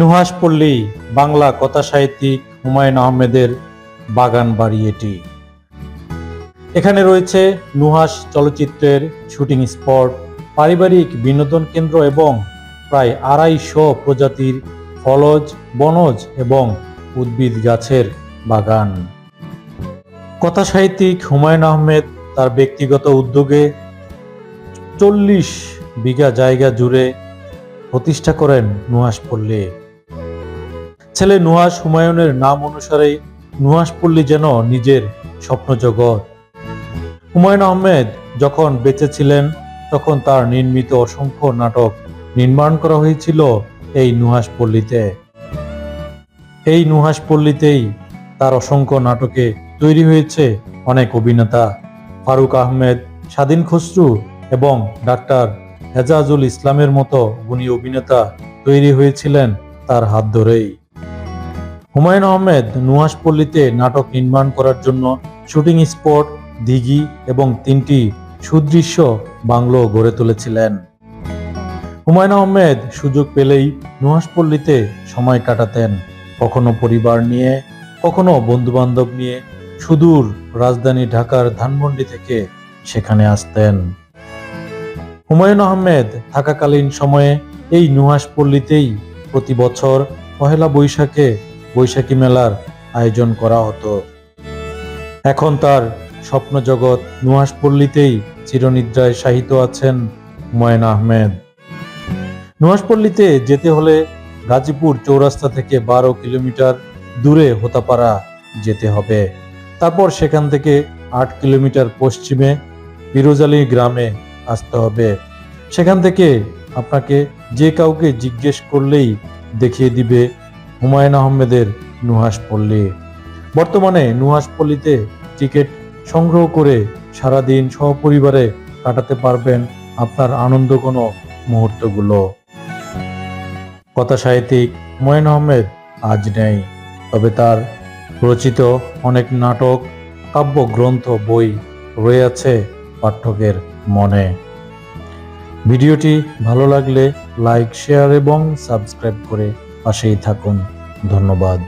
নুহাসপল্লী বাংলা কথা সাহিত্যিক হুমায়ুন আহমেদের বাগান বাড়ি এটি। এখানে রয়েছে নুহাস চলচ্চিত্রের শুটিং স্পট, পারিবারিক বিনোদন কেন্দ্র এবং প্রায় আড়াইশো প্রজাতির ফলজ, বনজ এবং উদ্ভিদ গাছের বাগান। কথা সাহিত্যিক হুমায়ুন আহমেদ তার ব্যক্তিগত উদ্যোগে চল্লিশ বিঘা জায়গা জুড়ে প্রতিষ্ঠা করেন নুহাসপল্লী ছেলে নুহাস হুমায়ুনের নাম অনুসারে নুহাসপল্লী যেন নিজের স্বপ্ন জগৎ। হুমায়ুন আহমেদ যখন বেঁচে ছিলেন, তখন তার নির্মিত অসংখ্য নাটক নির্মাণ করা হয়েছিল এই নুহাসপল্লীতে এই নুহাসপল্লীতেই তার অসংখ্য নাটকে তৈরি হয়েছে অনেক অভিনেতা। ফারুক আহমেদ, স্বাধীন খসরু এবং ডাক্তার হেজাজুল ইসলামের মতো গুণী অভিনেতা তৈরি হয়েছিলেন তার হাত ধরেই। হুমায়ুন আহমেদ নুহাসপল্লীতে নাটক নির্মাণ করার জন্য শুটিং স্পট, দিঘি এবং তিনটি সুদৃশ্য বাংলো গড়ে তুলেছিলেন। হুমায়ুন আহমেদ সুযোগ পেলেই নুহাসপল্লীতে সময় কাটাতেন। কখনো পরিবার নিয়ে, কখনো বন্ধুবান্ধব নিয়ে সুদূর রাজধানী ঢাকার ধানমন্ডি থেকে সেখানে আসতেন। হুমায়ুন আহমেদ থাকাকালীন সময়ে এই নুহাসপল্লীতেই প্রতি বছর পহেলা বৈশাখে বৈশাখী মেলার আয়োজন করা হতো। এখন তার স্বপ্ন জগৎ নুহাসপল্লীতেই চিরনিদ্রায় শায়িত আছেন হুমায়ুন আহমেদ। নুহাসপল্লীতে যেতে হলে গাজীপুর চৌরাস্তা থেকে বারো কিলোমিটার দূরে হোতাপাড়া যেতে হবে। তারপর সেখান থেকে আট কিলোমিটার পশ্চিমে পিরোজালি গ্রামে আসতে হবে। সেখান থেকে আপনাকে যে কাউকে জিজ্ঞেস করলেই দেখিয়ে দিবে হুমায়ুন আহমেদের নুহাসপল্লী বর্তমানে নুহাসপল্লীতে টিকিট সংগ্রহ করে সারাদিন সহপরিবারে কাটাতে পারবেন আপনার আনন্দ কোনো মুহূর্তগুলো। কথা সাহিত্যিক হুমায়ুন আহমেদ আজ নেই, তবে তার রচিত অনেক নাটক, কাব্যগ্রন্থ, বই রয়ে আছে পাঠকের মনে। ভিডিওটি ভালো লাগলে লাইক, শেয়ার এবং সাবস্ক্রাইব করে পাশেই থাকুন। ধন্যবাদ।